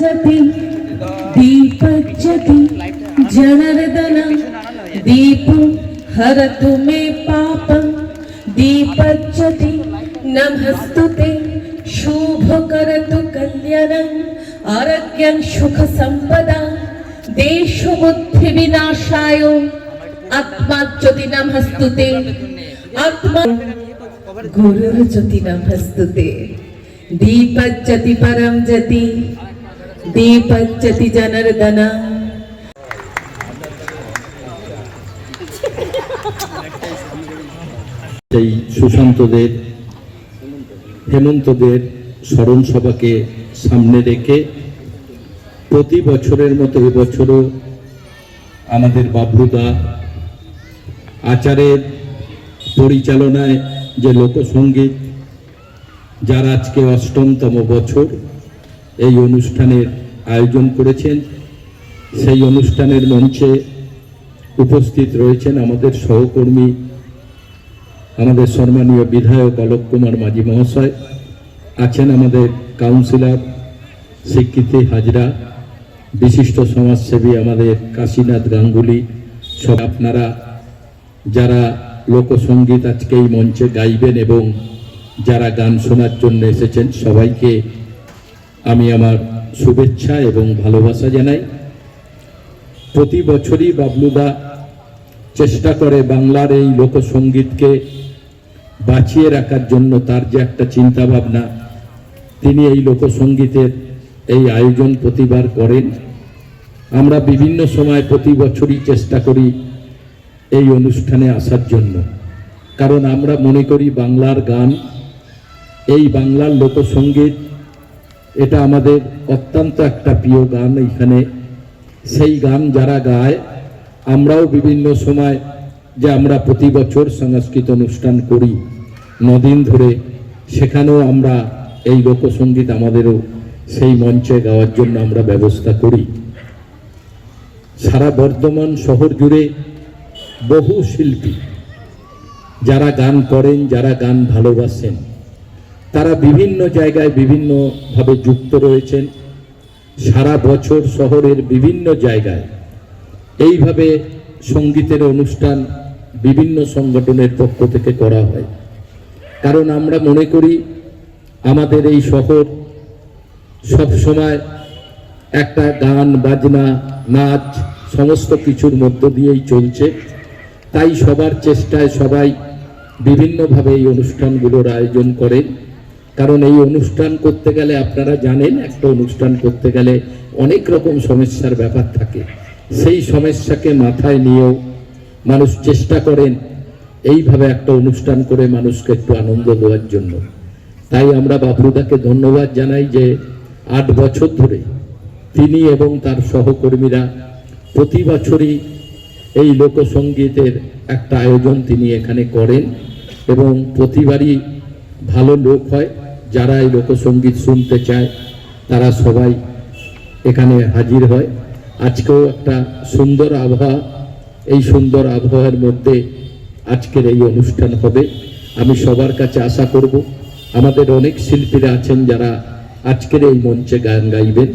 జ్యోతి దీపజ్యోతి జనర్దన దీపం హరతు మే పాపం దీపజ్యోతి నమస్తుతే శుభకరతు కళ్యాణం ఆరోగ్యం సుఖ సంపద దేశ బుద్ధి వినాశాయ আত্মাজ্যোতি নাম হস্তুতে আত্মা গুরুর জ্যোতি নাম হস্তুতে দীপজ্যোতি পরম জ্যোতি दीपज्जति जनार्दन সেই সুশান্তদের হেমন্তদের স্মরণ সভাকে সামনে রেখে প্রতি বছরের মতো এবছরও আমাদের বাবলুদা আচারের পরিচালনায় যে লোকসঙ্গীত যার আজকে অষ্টমতম বছর এই অনুষ্ঠানের আয়োজন করেছেন। সেই অনুষ্ঠানের মঞ্চে উপস্থিত রয়েছেন আমাদের সহকর্মী, আমাদের সম্মানীয় বিধায়ক অলোক কুমার মাঝি মহাশয়, আছেন আমাদের কাউন্সিলর স্বীকৃতি হাজরা, বিশিষ্ট সমাজসেবী আমাদের কাশীনাথ গাঙ্গুলি, সব আপনারা যারা লোকসঙ্গীত আজকে এই মঞ্চে গাইবেন এবং যারা গান শোনার জন্য এসেছেন সবাইকে আমি আমার শুভেচ্ছা এবং ভালোবাসা জানাই। প্রতি বছরই বাবলুদা চেষ্টা করে বাংলার এই লোকসঙ্গীতকে বাঁচিয়ে রাখার জন্য তার যে একটা চিন্তা ভাবনা তিনি এই লোকসঙ্গীতের এই আয়োজন প্রতিবার করেন। আমরা বিভিন্ন সময় প্রতি বছরই চেষ্টা করি এই অনুষ্ঠানে আসার জন্য। কারণ আমরা মনে করি বাংলার গান, এই বাংলার লোকসঙ্গীত এটা আমাদের অত্যন্ত একটা প্রিয় গান। এখানে সেই গান যারা গায়, আমরাও বিভিন্ন সময় যে আমরা প্রতি বছর সাংস্কৃতিক অনুষ্ঠান করি নদিন ধরে, সেখানেও আমরা এই লোকসঙ্গীত আমাদেরও সেই মঞ্চে গাওয়ার জন্য আমরা ব্যবস্থা করি। সারা বর্ধমান শহর জুড়ে বহু শিল্পী, যারা গান করেন, যারা গান ভালোবাসেন তারা বিভিন্ন জায়গায় বিভিন্নভাবে যুক্ত রয়েছেন। সারা বছর শহরের বিভিন্ন জায়গায়। এইভাবে সঙ্গীতের অনুষ্ঠান বিভিন্ন সংগঠনের পক্ষ থেকে করা হয়। কারণ আমরা মনে করি, আমাদের এই শহর সব সময় একটা গান, বাজনা, নাচ সমস্ত কিছুর মধ্য দিয়েই চলছে। তাই সবার চেষ্টায় সবাই বিভিন্নভাবে এই অনুষ্ঠানগুলোর আয়োজন করেন। কারণ এই অনুষ্ঠান করতে গেলে আপনারা জানেন, একটা অনুষ্ঠান করতে গেলে অনেক রকম সমস্যার ব্যাপার থাকে। সেই সমস্যাকে মাথায় নিয়েও মানুষ চেষ্টা করেন এইভাবে একটা অনুষ্ঠান করে মানুষকে একটু আনন্দ দেওয়ার জন্য। তাই আমরা বাবলুদাকে ধন্যবাদ জানাই যে আট বছর ধরে তিনি এবং তার সহকর্মীরা প্রতি বছরই এই লোকসঙ্গীতের একটা আয়োজন তিনি এখানে করেন এবং প্রতিবারই ভালো লোক হয়। যারা এই লোকসঙ্গীত শুনতে চায়, তারা সবাই এখানে হাজির হয়। আজকেও একটা সুন্দর আবহাওয়া। এই সুন্দর আবহাওয়ার মধ্যে আজকের এই অনুষ্ঠান হবে। আমি সবার কাছে আশা করব, আমাদের অনেক শিল্পীরা আছেন যারা আজকের এই মঞ্চে গান গাইবেন।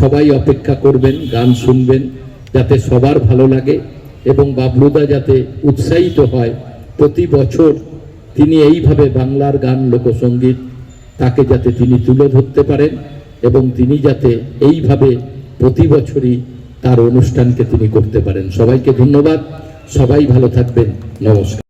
সবাই অপেক্ষা করবেন, গান শুনবেন, যাতে সবার ভালো লাগে এবং বাবলুদা যাতে উৎসাহিত হয়। প্রতি বছর তিনি এইভাবে বাংলার গান লোকসঙ্গীত তাকে যাতে তিনি তুলে ধরতে পারেন এবং তিনি যাতে এইভাবে প্রতি বছরই তার অনুষ্ঠানকে তিনি করতে পারেন। সবাইকে ধন্যবাদ। সবাই ভালো থাকবেন। নমস্কার।